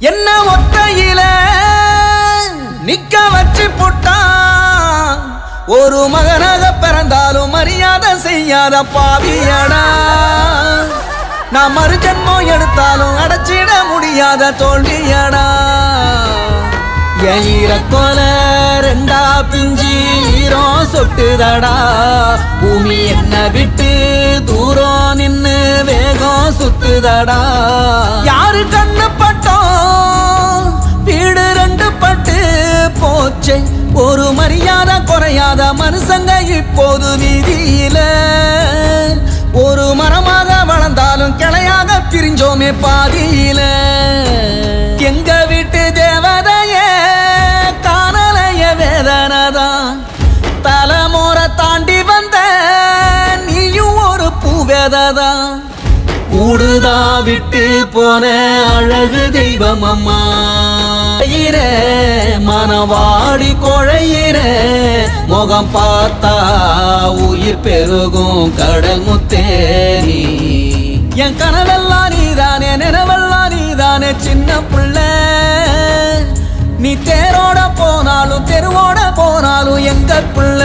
என்ன ஒத்தையில நிக்க வச்சு போட்டான் ஒரு மகனாக பிறந்தாலும் மரியாதை செய்யாத பாவியடா. நான் மறுஜன்மம் எடுத்தாலும் அடைச்சிட முடியாத தோல்வியடா. எயிர கொல ரெண்டா பிஞ்சி ஈரம் சொட்டுதடா. பூமி என்ன விட்டு தூரம் நின்னு வேகம் சுத்துதடா. யாரு கண் மரியாதை குறையாத மனுஷங்க இப்போது வீதியில. ஒரு மரமாக வளர்ந்தாலும் கிளையாக பிரிஞ்சோமே பாதியில. எங்க வீட்டு தேவதைய காணலைய வேதனைதான். தலைமுறை தாண்டி வந்த நீயும் ஒரு பூவேதான் கூடுதா விட்டு போன அழகு தெய்வம் அம்மா. வாடி மனவாடி குழையிற முகம் பார்த்தா உயிர் பெருகும் கடல் முத்தேரி என் கனவெல்லாம் நீதானே நினைவெல்லாம் நீதானே சின்ன புள்ள. நீ தேரோட போனாலும் தெருவோட போனாலும் எங்க புள்ள.